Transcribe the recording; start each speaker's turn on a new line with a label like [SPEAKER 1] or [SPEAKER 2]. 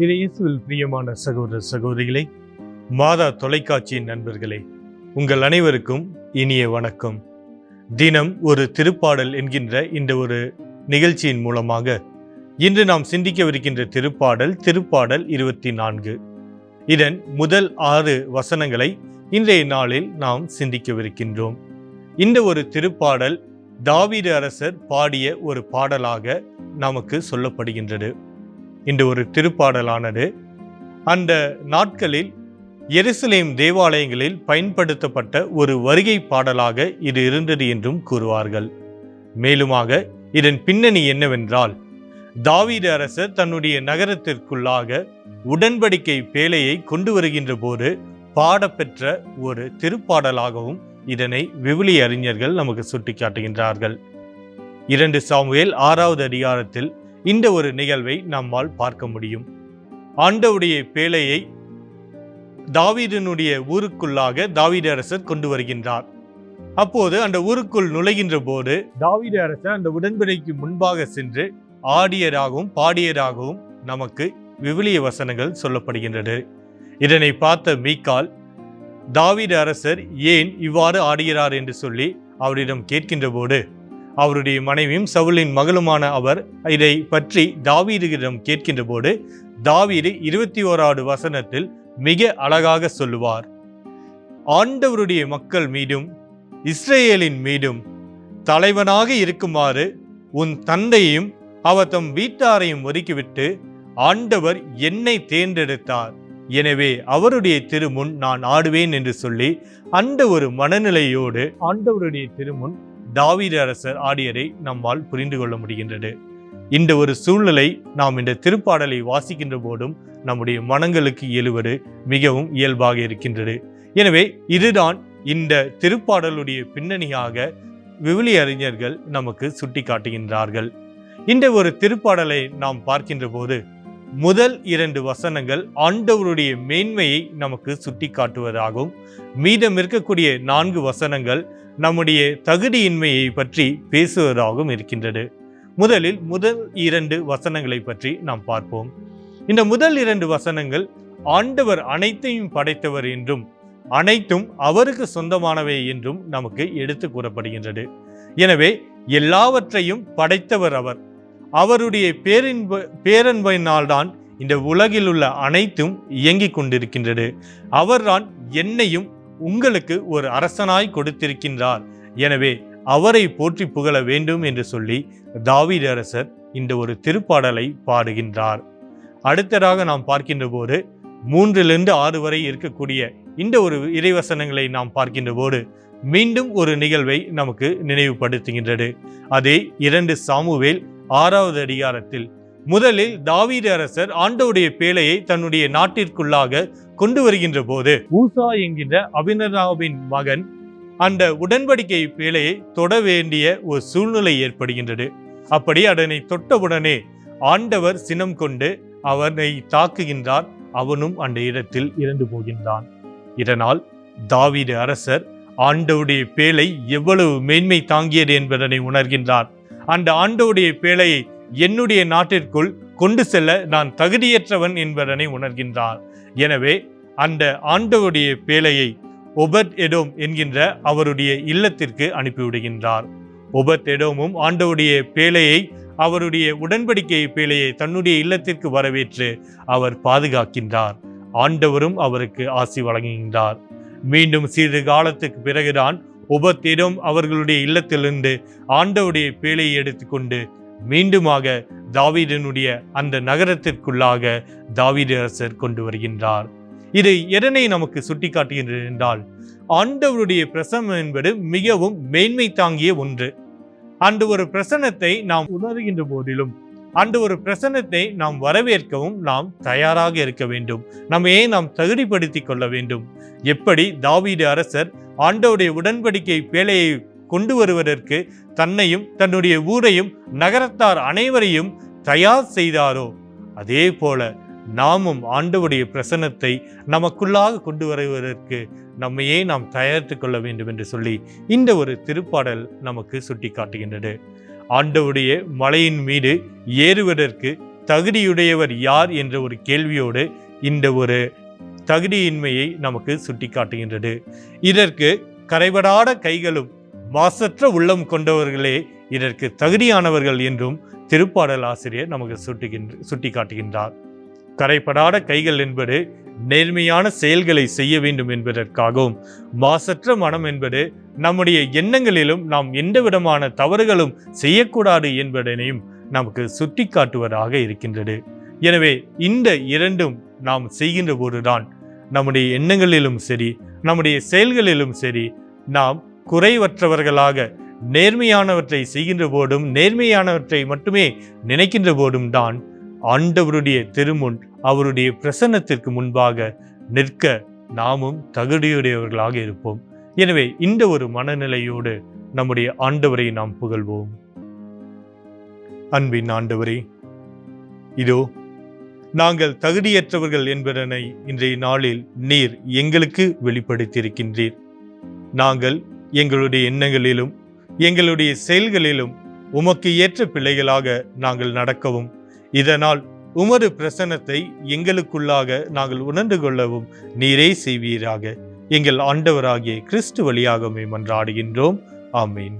[SPEAKER 1] இணையத்தில் பிரியமான சகோதர சகோதரிகளை மாதா தொலைக்காட்சியின் நண்பர்களே உங்கள் அனைவருக்கும் இனிய வணக்கம். தினம் ஒரு திருப்பாடல் என்கின்ற இந்த ஒரு நிகழ்ச்சியின் மூலமாக இன்று நாம் சிந்திக்கவிருக்கின்ற திருப்பாடல் திருப்பாடல் இருபத்தி நான்கு இதன் முதல் ஆறு வசனங்களை இன்றைய நாளில் நாம் சிந்திக்கவிருக்கின்றோம். இந்த ஒரு திருப்பாடல் தாவீது அரசர் பாடிய ஒரு பாடலாக நமக்கு சொல்லப்படுகின்றது. இந்த ஒரு திருப்பாடலானது. அந்த நாட்களில் எருசலேம் தேவாலயங்களில் பயன்படுத்தப்பட்ட ஒரு வருகை பாடலாக இது இருந்தது என்றும் கூறுவார்கள். மேலுமாக இதன் பின்னணி என்னவென்றால் தாவீது அரசர் தன்னுடைய நகரத்திற்குள்ளாக உடன்படிக்கை பேழையை கொண்டு வருகின்ற போது பாடப்பெற்ற ஒரு திருப்பாடலாகவும் இதனை விவிலி அறிஞர்கள் நமக்கு சுட்டிக்காட்டுகின்றார்கள். இரண்டு சாமுவேல் ஆறாவது அதிகாரத்தில் இந்த ஒரு நிகழ்வை நம்மால் பார்க்க முடியும். ஆண்டவுடைய பேழையை தாவீதனுடைய ஊருக்குள்ளாக தாவீத அரசர் கொண்டு வருகின்றார். அப்போது அந்த ஊருக்குள் நுழைகின்ற போது தாவீத அரசர் அந்த உடன்படிக்கு முன்பாக சென்று ஆடியராகவும் பாடியராகவும் நமக்கு விவிலிய வசனங்கள் சொல்லப்படுகின்றது. இதனை பார்த்த மீக்கால் தாவீத அரசர் ஏன் இவ்வாறு ஆடுகிறார்? என்று சொல்லி அவரிடம் கேட்கின்ற போது அவருடைய மனைவியும் சவுலின் மகளுமான அவர் இதை பற்றி தாவீதுகிடம் கேட்கின்ற போது தாவீது இருபத்தி ஓராவது வசனத்தில் மிக அழகாக சொல்லுவார் ஆண்டவருடைய மக்கள் மீதும் இஸ்ரேலின் மீதும் தலைவனாக இருக்குமாறு உன் தந்தையும் அவர் தம் வீட்டாரையும் ஒதுக்கிவிட்டு ஆண்டவர் என்னை தேர்ந்தெடுத்தார். எனவே அவருடைய திருமுன் நான் ஆடுவேன் என்று சொல்லி அந்த ஒரு மனநிலையோடு ஆண்டவருடைய திருமுன் தாவீது அரசர் ஆடியதை நம்மால் புரிந்து கொள்ள முடிகின்றது. இந்த ஒரு சூழ்நிலை நாம் இந்த திருப்பாடலை வாசிக்கின்ற போதும் நம்முடைய மனங்களுக்கு எழுவது மிகவும் இயல்பாக இருக்கின்றது. எனவே இதுதான் இந்த திருப்பாடலுடைய பின்னணியாக விவிலி அறிஞர்கள் நமக்கு சுட்டி காட்டுகின்றார்கள் இந்த ஒரு திருப்பாடலை நாம் பார்க்கின்ற போது முதல் இரண்டு வசனங்கள் ஆண்டவருடைய மேன்மையை நமக்கு சுட்டி காட்டுவதாகும் மீதம் இருக்கக்கூடிய நான்கு வசனங்கள் நம்முடைய தகுதியின்மையை பற்றி பேசுவதாகவும் இருக்கின்றது. முதலில் முதல் இரண்டு வசனங்களை பற்றி நாம் பார்ப்போம். இந்த முதல் இரண்டு வசனங்கள் ஆண்டவர் அனைத்தையும் படைத்தவர் என்றும் அனைத்தும் அவருக்கு சொந்தமானவை என்றும் நமக்கு எடுத்து கூறப்படுகின்றது. எனவே எல்லாவற்றையும் படைத்தவர் அவர். அவருடைய பேரின்ப பேரன்பையினால்தான் இந்த உலகில் உள்ள அனைத்தும் இயங்கிக் கொண்டிருக்கின்றது. அவர்தான் என்னையும் உங்களுக்கு ஒரு அரசனாய் கொடுத்திருக்கின்றார். எனவே அவரை போற்றி புகழ வேண்டும் என்று சொல்லி தாவீது அரசர் இந்த ஒரு திருப்பாடலை பாடுகின்றார். அடுத்ததாக நாம் பார்க்கின்ற போது மூன்றிலிருந்து ஆறு வரை இருக்கக்கூடிய இந்த ஒரு இறைவசனங்களை நாம் பார்க்கின்ற போது மீண்டும் ஒரு நிகழ்வை நமக்கு நினைவுபடுத்துகின்றது. அதே இரண்டு சாமுவேல் ஆறாவது அதிகாரத்தில் முதலில் தாவீது அரசர் ஆண்டவுடைய பேழையை தன்னுடைய நாட்டிற்குள்ளாக கொண்டு வருகின்ற போது ஊசா என்கின்ற அபினதாவின் மகன் அந்த உடன்படிக்கை பேழையை தொட வேண்டிய ஒரு சூழ்நிலை ஏற்படுகின்றது. அப்படி அதனை தொட்டவுடனே ஆண்டவர் சினம் கொண்டு அவனை தாக்குகின்றார் அவனும் அந்த இடத்தில் இறந்து போகின்றான். இதனால் தாவீது அரசர் ஆண்டவுடைய பேழை எவ்வளவு மேன்மை தாங்கியது என்பதனை உணர்கின்றார். அந்த ஆண்டவுடைய பேழையை என்னுடைய நாட்டிற்குள் கொண்டு செல்ல நான் தகுதியற்றவன் என்பதனை உணர்கின்றார். எனவே அந்த ஆண்டவுடைய பேழையை ஒபத் எடோம் என்கின்ற அவருடைய இல்லத்திற்கு அனுப்பிவிடுகின்றார். ஒபத் எடோமும் ஆண்டவுடைய பேழையை அவருடைய உடன்படிக்கை பேழையை தன்னுடைய இல்லத்திற்கு வரவேற்று அவர் பாதுகாக்கின்றார். ஆண்டவரும் அவருக்கு ஆசி வழங்குகின்றார். மீண்டும் சிறிது காலத்துக்கு பிறகுதான் உபத்திடம் அவர்களுடைய இல்லத்திலிருந்து ஆண்டவுடைய பேழையை எடுத்துக்கொண்டு மீண்டுமாக தாவீதனுடைய அந்த நகரத்திற்குள்ளாக தாவீது அரசர் கொண்டு வருகின்றார். இது எதனை நமக்கு சுட்டிக்காட்டுகின்றது என்றால் ஆண்டவருடைய பிரசனம் என்பது மிகவும் மேன்மை தாங்கிய ஒன்று. அந்த ஒரு பிரசனத்தை நாம் உணர்கின்ற போதிலும் அந்த ஒரு பிரசன்னத்தை நாம் வரவேற்கவும் நாம் தயாராக இருக்க வேண்டும். நம்மையே நாம் தகுதிப்படுத்திக் கொள்ள வேண்டும். எப்படி தாவீது அரசர் ஆண்டவுடைய உடன்படிக்கை பேழையை கொண்டு வருவதற்கு தன்னையும் தன்னுடைய ஊரையும் நகரத்தார் அனைவரையும் தயார் செய்தாரோ? அதே போல நாமும் ஆண்டவுடைய பிரசன்னத்தை நமக்குள்ளாக கொண்டு வருவதற்கு நம்மையே நாம் தயாரித்துக் கொள்ள வேண்டும் என்று சொல்லி இந்த ஒரு திருப்பாடல் நமக்கு சுட்டி காட்டுகின்றது ஆண்டவுடைய மலையின் மீது ஏறுவதற்கு தகுதியுடையவர் யார் என்ற ஒரு கேள்வியோடு இந்த ஒரு தகுதியின்மையை நமக்கு சுட்டிக்காட்டுகின்றது. இதற்கு கரைபடாத கைகளும் மாசற்ற உள்ளம் கொண்டவர்களே இதற்கு தகுதியானவர்கள் என்றும் திருப்பாடல் ஆசிரியர் நமக்கு சுட்டுகின்ற சுட்டிக்காட்டுகின்றார். கரைப்படாத கைகள் என்பது நேர்மையான செயல்களை செய்ய வேண்டும் என்பதற்காகவும் மாசற்ற மனம் என்பது நம்முடைய எண்ணங்களிலும் நாம் எந்த விதமான தவறுகளும் செய்யக்கூடாது என்பதனையும் நமக்கு சுட்டிக்காட்டுவதாக இருக்கின்றது. எனவே இந்த இரண்டும் நாம் செய்கின்ற போதுதான் நம்முடைய எண்ணங்களிலும் சரி நம்முடைய செயல்களிலும் சரி நாம் குறைவற்றவர்களாக நேர்மையானவற்றை செய்கின்ற போதும் நேர்மையானவற்றை மட்டுமே நினைக்கின்ற போதும் தான் ஆண்டவருடைய திருமுன் அவருடைய பிரசன்னத்திற்கு முன்பாக நிற்க நாமும் தகுதியுடையவர்களாக இருப்போம். எனவே இந்த ஒரு மனநிலையோடு நம்முடைய ஆண்டவரை நாம் புகழ்வோம். அன்பின் ஆண்டவரே இதோ நாங்கள் தகுதியற்றவர்கள் என்பதனை இன்றைய நாளில் நீர் எங்களுக்கு வெளிப்படுத்தியிருக்கின்றீர். நாங்கள் எங்களுடைய எண்ணங்களிலும் எங்களுடைய செயல்களிலும் உமக்கு ஏற்ற பிள்ளைகளாக நாங்கள் நடக்கவும் இதனால் உமது பிரசன்னத்தை எங்களுக்குள்ளாக நாங்கள் உணர்ந்து கொள்ளவும் நீரே செய்வீராக. எங்கள் ஆண்டவராகிய கிறிஸ்து வழியாகவே மன்றாடுகின்றோம். ஆமீன்.